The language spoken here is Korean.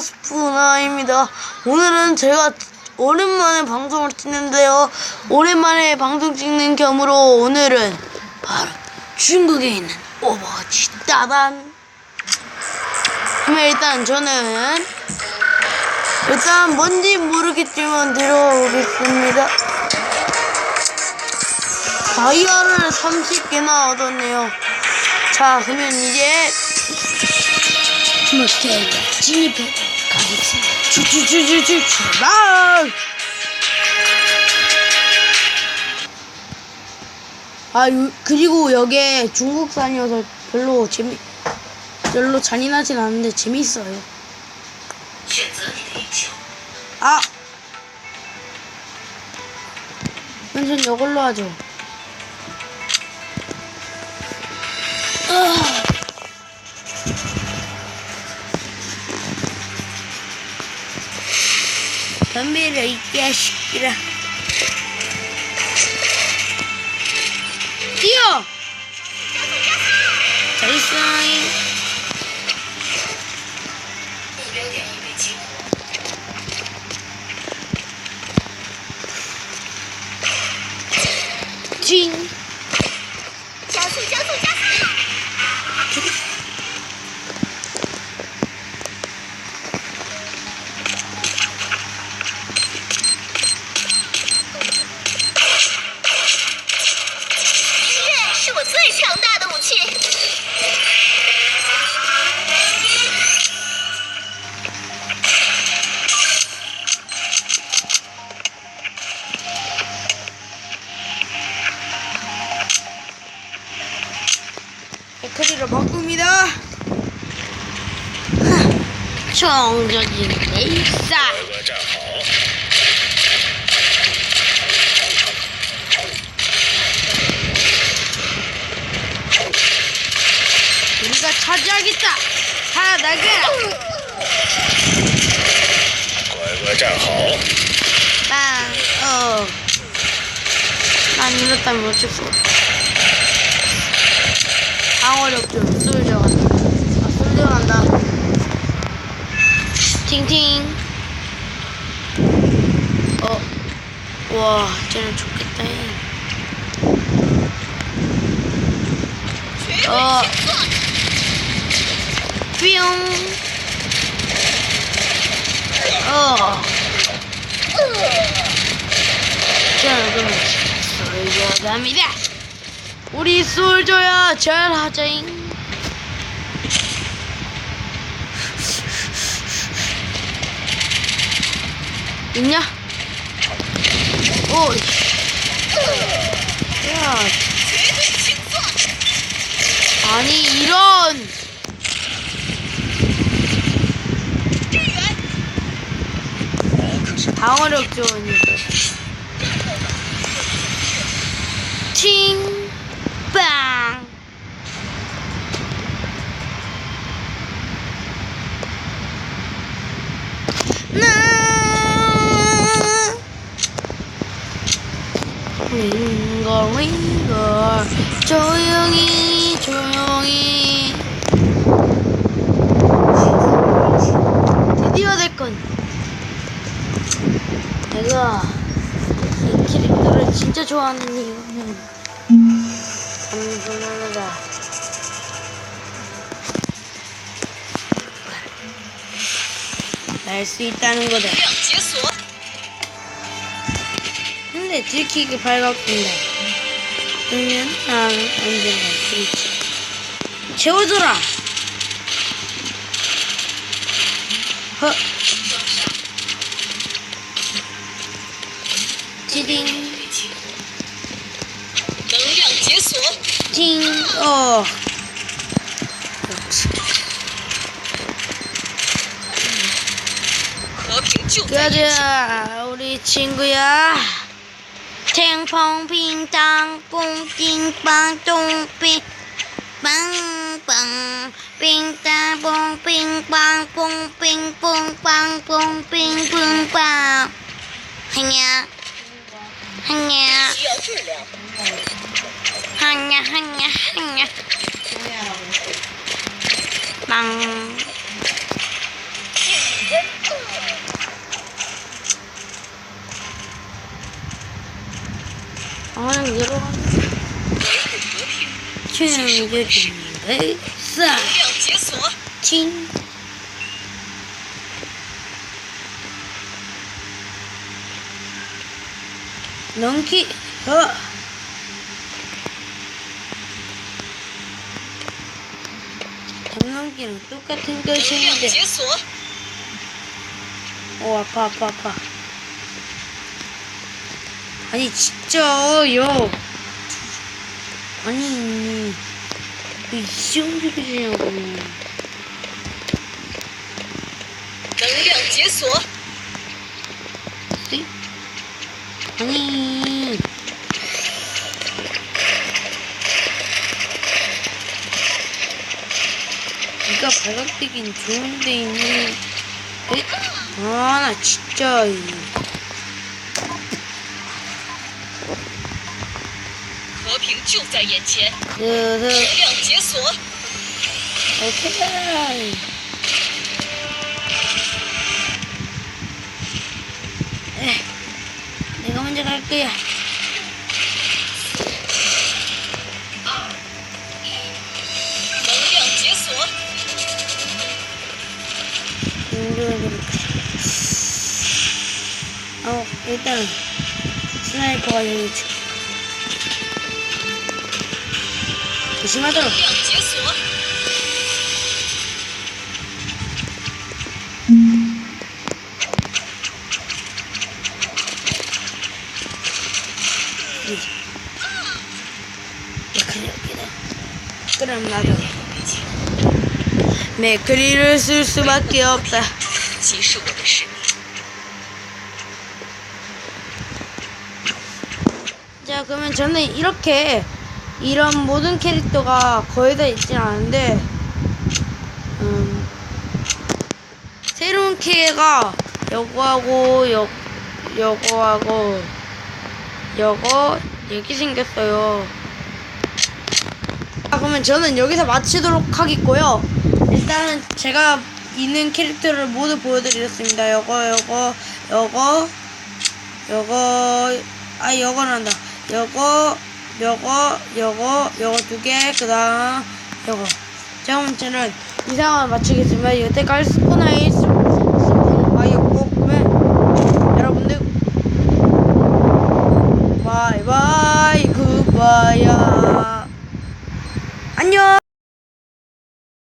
스푸나입니다. 오늘은 제가 오랜만에 방송을 찍는데요. 오랜만에 방송 찍는 겸으로 오늘은 바로 중국에 있는 오버워치 따단. 그러면 일단 저는 일단 뭔지 모르겠지만 들어오겠습니다. 다이아를 30개나 얻었네요. 자, 그러면 이제 주먹대에 진입해 가겠습니다. 추추추추추 출발! 아, 요, 그리고 여기 중국산이어서 별로 재미, 별로 잔인하진 않은데 재밌어요. 아! 현준 이걸로 하죠. 아. 덤비라. 이 자식들아 뛰어 잘했어 정적인 레이사 哥站好， 우리가 차지하겠다 다 나가라 乖乖站好， 빵, 어. 난 이렇다면 어쩔 수 없다. 방어력 좀 쏠려 팅팅. 어. 와, 쟤는 좋겠다. 해. 어. 뿅. 어. 자, 그럼 솔저 갑니다. 우리 솔저야 잘하자잉. 있냐? 오. 야. 아니 이런. 방어력 좋으니. 팅! 빵! 링거 조용히 조용히 드디어 됐건 내가 이 캐릭터를 진짜 좋아하는 이유는 단순하다. 날 수 있다는 거다. 근데 들키기 발각된다. 그러면 나는 언젠가 그렇지. 재워줘라. 허. 지링. 징. 어. 가자 우리 친구야. 天空乒乓，公斤磅重乒乓蹦，乒乓蹦乒乓蹦乒乓蹦蹦乒乓蹦。Hai nha, hai nha, hai nha, hai nha, hai nha，bằng. 그냥 여러 가지 그냥 이게 좋은데 싹 칭. 넘기 어. 장난기랑 똑같은 것인데 오 아파 아파 아파 아니 지, 진짜요. 아니, 이 정도이냐고. 네? 아니. 이가 발각되긴 좋은데 있는. 네? 아, 나 진짜. 就在眼前， 그, 能 그, 量解锁， 오케이 에, 내가 먼저 갈 거야 아, 能量解锁， 어, 일단은 스나이퍼가 여기 있 조심하도록. 그럼 나도 매크리를 쓸 수밖에 없다. 자 그러면 저는 이렇게 이런 모든 캐릭터가 거의 다 있진 않은데, 음, 새로운 캐가 요거하고 요 요거하고 요거 여기 생겼어요. 아, 그러면 저는 여기서 마치도록 하겠고요. 일단은 제가 있는 캐릭터를 모두 보여드리겠습니다. 요거 요거 요거 요거 아 한다. 요거 요거 요거 요거 두개 그다음 요거 자 그럼 저는 이상을 마치겠습니다. 여태까지 스포나이 스- 스포나이였고 그러면 여러분들 바이바이 굿바이야